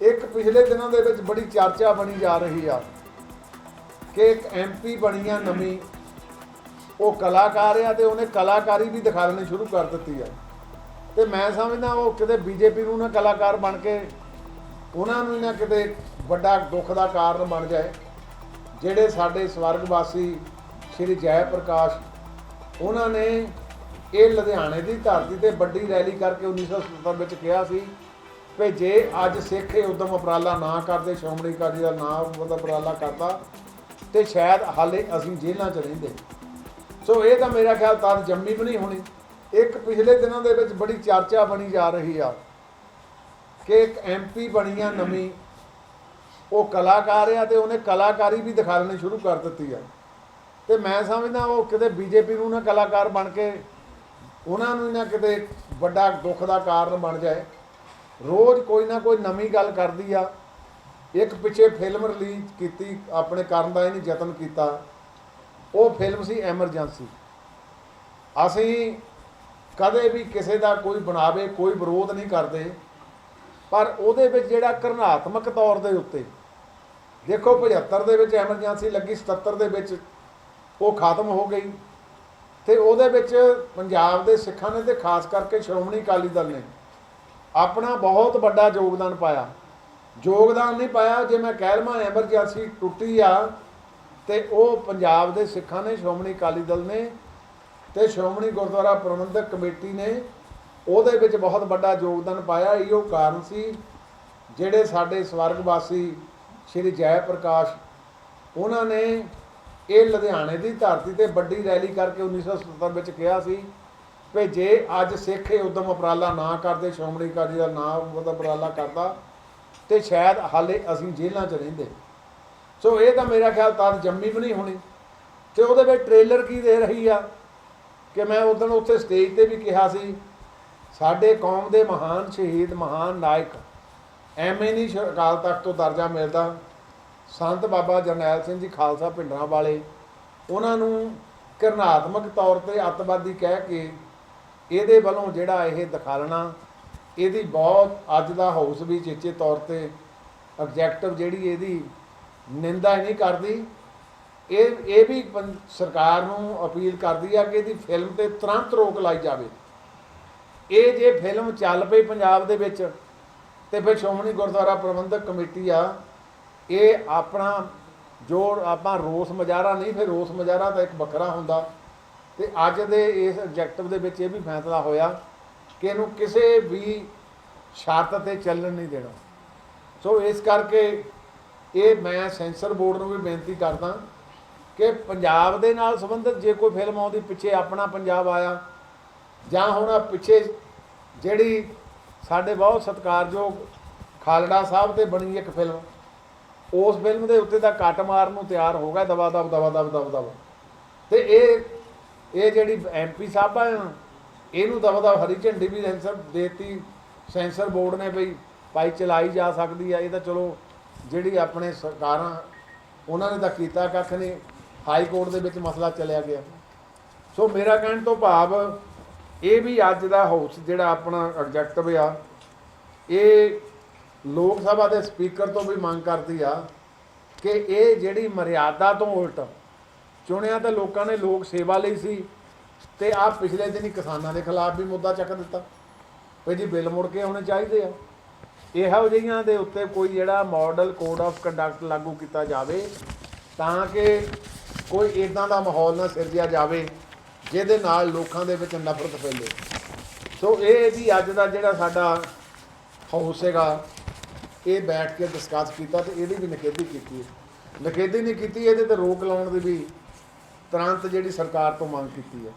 ਇੱਕ ਪਿਛਲੇ ਦਿਨਾਂ ਦੇ ਵਿੱਚ ਬੜੀ ਚਰਚਾ ਬਣੀ ਜਾ ਰਹੀ ਆ ਕਿ ਇੱਕ ਐਮਪੀ ਬਣੀ ਆ ਨਵੀਂ। ਉਹ ਕਲਾਕਾਰ ਆ ਤੇ ਉਹਨੇ ਕਲਾਕਾਰੀ ਵੀ ਦਿਖਾਉਣੀ ਸ਼ੁਰੂ ਕਰ ਦਿੱਤੀ ਆ। ਤੇ ਮੈਂ ਸਮਝਦਾ ਉਹ ਕਿਤੇ ਬੀਜੇਪੀ ਨੂੰ ਨਾ ਕਲਾਕਾਰ ਬਣ ਕੇ ਉਹਨਾਂ ਨੂੰ ਹੀ ਨਾ ਕਿਤੇ ਵੱਡਾ ਦੁੱਖ ਦਾ ਕਾਰਨ ਬਣ ਜਾਏ। ਜਿਹੜੇ ਸਾਡੇ ਸਵਰਗਵਾਸੀ ਸ਼੍ਰੀ ਜੈ ਪ੍ਰਕਾਸ਼, ਉਹਨਾਂ ਨੇ ਇਹ ਲੁਧਿਆਣੇ ਦੀ ਧਰਤੀ ਤੇ ਵੱਡੀ ਰੈਲੀ ਕਰਕੇ 1977 ਵਿੱਚ ਕਿਹਾ ਸੀ ਕਿ ਜੇ ਅੱਜ ਸਿੱਖ ਇਹ ਉਦਮ ਉਪਰਾਲਾ ਨਾ ਕਰਦੇ, ਸ਼੍ਰੋਮਣੀ ਅਕਾਲੀ ਦਾ ਨਾ ਉਹਦਾ ਉਪਰਾਲਾ ਕਰਦਾ, ਤੇ ਸ਼ਾਇਦ ਹਾਲੇ ਅਸੀਂ ਜੇਲ੍ਹਾਂ 'ਚ ਰਹਿੰਦੇ। ਸੋ ਇਹ ਤਾਂ ਮੇਰਾ ਖਿਆਲ ਤਾਂ ਜੰਮੀ ਵੀ ਨਹੀਂ ਹੋਣੀ। ਇੱਕ ਪਿਛਲੇ ਦਿਨਾਂ ਦੇ ਵਿੱਚ ਬੜੀ ਚਰਚਾ ਬਣੀ ਜਾ ਰਹੀ ਆ ਕਿ ਇੱਕ ਐਮਪੀ ਬਣੀ ਆ ਨਵੀਂ, ਉਹ ਕਲਾਕਾਰ ਆ ਤੇ ਉਹਨੇ ਕਲਾਕਾਰੀ ਵੀ ਦਿਖਾਉਣੀ ਸ਼ੁਰੂ ਕਰ ਦਿੱਤੀ ਆ। ਤੇ ਮੈਂ ਸਮਝਦਾ ਉਹ ਕਿਤੇ ਬੀਜੇਪੀ ਨੂੰ ਨਾ ਕਲਾਕਾਰ ਬਣ ਕੇ, ਉਹਨਾਂ ਨੂੰ ਹੀ ਨਾ ਕਿਤੇ ਵੱਡਾ ਦੁੱਖ ਦਾ ਕਾਰਨ ਬਣ ਜਾਏ। ਰੋਜ਼ ਕੋਈ ਨਾ ਕੋਈ ਨਵੀਂ ਗੱਲ ਕਰਦੀ ਆ। ਇੱਕ ਪਿੱਛੇ ਫਿਲਮ ਰਿਲੀਜ਼ ਕੀਤੀ, ਆਪਣੇ ਕਰਨ ਦਾ ਇਹਨੇ ਯਤਨ ਕੀਤਾ। ਉਹ ਫਿਲਮ ਸੀ ਐਮਰਜੈਂਸੀ ਅਸੀਂ ਕਦੇ ਵੀ ਕਿਸੇ ਦਾ ਕੋਈ ਬਣਾਵੇ, ਕੋਈ ਵਿਰੋਧ ਨਹੀਂ ਕਰਦੇ। ਪਰ ਉਹਦੇ ਵਿੱਚ ਜਿਹੜਾ ਕਰਨਾਤਮਕ ਤੌਰ ਦੇ ਉੱਤੇ, ਦੇਖੋ 75 ਦੇ ਵਿੱਚ ਐਮਰਜੈਂਸੀ ਲੱਗੀ 77 ਦੇ ਵਿੱਚ ਉਹ ਖਤਮ ਹੋ ਗਈ। ਤੇ ਉਹਦੇ ਵਿੱਚ ਪੰਜਾਬ ਦੇ ਸਿੱਖਾਂ ਨੇ ਤੇ ਖਾਸ ਕਰਕੇ ਸ਼੍ਰੋਮਣੀ ਅਕਾਲੀ ਦਲ ਨੇ ਆਪਣਾ ਬਹੁਤ ਵੱਡਾ ਯੋਗਦਾਨ ਪਾਇਆ। ਯੋਗਦਾਨ ਨਹੀਂ ਪਾਇਆ, ਜੇ ਮੈਂ ਕਹਿ ਲਵਾਂ ਐਮਰਜੈਂਸੀ ਟੁੱਟੀ ਆ, ਤੇ ਉਹ ਪੰਜਾਬ ਦੇ ਸਿੱਖਾਂ ਨੇ, ਸ਼੍ਰੋਮਣੀ ਅਕਾਲੀ ਦਲ ਨੇ ਤੇ ਸ਼੍ਰੋਮਣੀ ਗੁਰਦੁਆਰਾ ਪ੍ਰਬੰਧਕ ਕਮੇਟੀ ਨੇ, ਉਹਦੇ ਵਿੱਚ ਬਹੁਤ ਵੱਡਾ ਯੋਗਦਾਨ ਪਾਇਆ। ਇਹੋ ਕਾਰਨ ਸੀ, ਜਿਹੜੇ ਸਾਡੇ ਸਵਰਗਵਾਸੀ ਸ਼੍ਰੀ ਜੈ ਪ੍ਰਕਾਸ਼, ਉਹਨਾਂ ਨੇ ਇਹ ਲੁਧਿਆਣੇ ਦੀ ਧਰਤੀ ਤੇ ਵੱਡੀ ਰੈਲੀ ਕਰਕੇ 1977 ਵਿੱਚ ਕਿਹਾ ਸੀ ਵੀ ਜੇ ਅੱਜ ਸਿੱਖ ਇਹ ਉਦਮ ਉਪਰਾਲਾ ਨਾ ਕਰਦੇ, ਸ਼੍ਰੋਮਣੀ ਅਕਾਲੀ ਦਾ ਨਾ ਉਹਦਾ ਉਪਰਾਲਾ ਕਰਦਾ, ਤੇ ਸ਼ਾਇਦ ਹਾਲੇ ਅਸੀਂ ਜੇਲ੍ਹਾਂ 'ਚ ਰਹਿੰਦੇ। ਸੋ ਇਹ ਤਾਂ ਮੇਰਾ ਖਿਆਲ ਤਾਂ ਜੰਮੀ ਵੀ ਨਹੀਂ ਹੋਣੀ। ਤੇ ਉਹਦੇ ਵਿੱਚ ਟ੍ਰੇਲਰ ਕੀ ਦੇ ਰਹੀ ਆ? ਕਿ ਮੈਂ ਉਦੋਂ ਉੱਥੇ ਸਟੇਜ ਤੇ ਵੀ ਕਿਹਾ ਸੀ, ਸਾਡੇ ਕੌਮ ਦੇ ਮਹਾਨ ਸ਼ਹੀਦ, ਮਹਾਨ ਨਾਇਕ, ਐਵੇਂ ਨਹੀਂ ਅਕਾਲ ਤਖਤ ਤੋਂ ਦਰਜਾ ਮਿਲਦਾ। ਸੰਤ ਬਾਬਾ ਜਰਨੈਲ ਸਿੰਘ ਜੀ ਖਾਲਸਾ ਪਿੰਡਰਾਂ ਵਾਲੇ ਉਹਨਾਂ ਨੂੰ ਕਰਨਾਤਮਕ ਤੌਰ ਤੇ ਅੱਤਵਾਦੀ ਕਹਿ ਕੇ ਇਹਦੇ ਵੱਲੋਂ ਜਿਹੜਾ ਇਹ ਦਿਖਾਲਣਾ, ਇਹਦੀ ਬਹੁਤ ਅੱਜ ਦਾ ਹਾਊਸ ਵੀ ਚੇਚੇ ਤੌਰ ਤੇ ਆਬਜੈਕਟਿਵ ਜਿਹੜੀ ਇਹਦੀ ਨਿੰਦਾ ਨਹੀਂ ਕਰਦੀ। ਇਹ ਇਹ ਵੀ ਪੰ- ਸਰਕਾਰ ਨੂੰ ਅਪੀਲ ਕਰਦੀ ਆ ਕਿ ਇਹਦੀ ਫਿਲਮ ਤੇ ਤੁਰੰਤ ਰੋਕ ਲਾਈ ਜਾਵੇ। ਇਹ ਜੇ ਫਿਲਮ ਚੱਲ ਪਈ ਪੰਜਾਬ ਦੇ ਵਿੱਚ, ਤੇ ਫਿਰ ਸ਼੍ਰੋਮਣੀ ਗੁਰਦੁਆਰਾ ਪ੍ਰਬੰਧਕ ਕਮੇਟੀ ਆ, ਇਹ ਆਪਣਾ ਜੋ ਆਪਾਂ ਰੋਸ ਮਜਾਰਾ ਨਹੀਂ, ਫਿਰ ਰੋਸ ਮਜਾਰਾ ਤਾਂ ਇੱਕ ਵੱਖਰਾ ਹੁੰਦਾ। ਤੇ ਅੱਜ ਦੇ ਇਸ ਆਬਜੈਕਟਿਵ ਦੇ ਵਿੱਚ ਇਹ ਵੀ ਫੈਸਲਾ ਹੋਇਆ ਕਿ ਇਹਨੂੰ ਕਿਸੇ ਵੀ ਸ਼ਰਤ ਤੇ ਚੱਲਣ ਨਹੀਂ ਦੇਣਾ। ਸੋ ਇਸ ਕਰਕੇ ਇਹ ਮੈਂ ਸੈਂਸਰ ਬੋਰਡ ਨੂੰ ਵੀ ਬੇਨਤੀ ਕਰਦਾ ਕਿ ਪੰਜਾਬ ਦੇ ਨਾਲ ਸੰਬੰਧਿਤ ਜੇ ਕੋਈ ਫਿਲਮ ਆਉਂਦੀ, ਪਿੱਛੇ ਆਪਣਾ ਪੰਜਾਬ ਆਇਆ, ਜਾਂ ਹੁਣ ਪਿੱਛੇ ਜਿਹੜੀ ਸਾਡੇ ਬਹੁਤ ਸਤਿਕਾਰਯੋਗ ਖਾਲੜਾ ਸਾਹਿਬ ਤੇ ਬਣੀ ਇੱਕ ਫਿਲਮ, ਉਸ ਫਿਲਮ ਦੇ ਉੱਤੇ ਦਾ ਕੱਟ ਮਾਰਨ ਨੂੰ ਤਿਆਰ ਹੋ ਗਿਆ ਦਬਾ ਦਬ ਦਬਾ ਦਬ ਦਬ ਦਬ ਤੇ ਇਹ ਇਹ ਜਿਹੜੀ ਐਮਪੀ ਸਾਹਿਬ ਆ, ਇਹਨੂੰ ਦਵਾ ਦਵ ਹਰੀ ਝੰਡੀ ਵੀ ਸੈਂਸਰ ਦੇਤੀ, ਸੈਂਸਰ ਬੋਰਡ ਨੇ ਬਈ ਪਾਈ ਚਲਾਈ ਜਾ ਸਕਦੀ ਆ, ਇਹ ਤਾਂ ਚਲੋ ਜਿਹੜੀ ਆਪਣੇ ਸਰਕਾਰਾਂ, ਉਹਨਾਂ ਨੇ ਤਾਂ ਕੀਤਾ ਕੱਖ ਨਹੀਂ, ਹਾਈ ਕੋਰਟ ਦੇ ਵਿੱਚ ਮਸਲਾ ਚੱਲਿਆ ਗਿਆ। ਸੋ ਮੇਰਾ ਕਹਿਣ ਤੋਂ ਭਾਵ, ਇਹ ਵੀ ਅੱਜ ਦਾ ਹਾਊਸ ਜਿਹੜਾ ਆਪਣਾ ਆਬਜੈਕਟਿਵ ਆ, ਇਹ ਲੋਕ ਸਭਾ ਦੇ ਸਪੀਕਰ ਤੋਂ ਵੀ ਮੰਗ ਕਰਦੀ ਆ ਕਿ ਇਹ ਜਿਹੜੀ ਮਰਿਆਦਾ ਤੋਂ ਉਲਟ ਚੁਣਿਆ ਤਾਂ ਲੋਕਾਂ ਨੇ ਲੋਕ ਸੇਵਾ ਲਈ ਸੀ ਤੇ ਆ ਪਿਛਲੇ ਦਿਨੀ ਕਿਸਾਨਾਂ ਦੇ ਖਿਲਾਫ ਵੀ ਮੁੱਦਾ ਚੱਕ ਦਿੱਤਾ। ਵੀ ਜੀ ਬਿੱਲ ਮੁੜ ਕੇ ਆਉਣੇ ਚਾਹੀਦੇ ਆ। ਇਹੋ ਜਿਹੀਆਂ ਦੇ ਉੱਤੇ ਕੋਈ ਜਿਹੜਾ ਮਾਡਲ ਕੋਡ ਆਫ ਕੰਡਕਟ ਲਾਗੂ ਕੀਤਾ ਜਾਵੇ, ਤਾਂ ਕਿ ਕੋਈ ਇਦਾਂ ਦਾ ਮਾਹੌਲ ਨਾ ਸਿਰਜਿਆ ਜਾਵੇ, ਜਿਹਦੇ ਨਾਲ ਲੋਕਾਂ ਦੇ ਵਿੱਚ ਨਫ਼ਰਤ ਫੈਲੇ। ਸੋ ਇਹ ਵੀ ਅੱਜ ਦਾ ਜਿਹੜਾ ਸਾਡਾ ਹਾਊਸ ਹੈਗਾ, ਇਹ ਬੈਠ ਕੇ ਡਿਸਕਸ ਕੀਤਾ ਤੇ ਇਹਦੀ ਵੀ ਨਿਖੇਧੀ ਕੀਤੀ ਹੈ। ਨਿਖੇਧੀ ਨਹੀਂ ਕੀਤੀ, ਇਹਦੇ ਤੇ ਰੋਕ ਲਾਉਣ ਦੀ ਵੀ ਤੁਰੰਤ ਜਿਹੜੀ ਸਰਕਾਰ ਤੋਂ ਮੰਗ ਕੀਤੀ ਹੈ।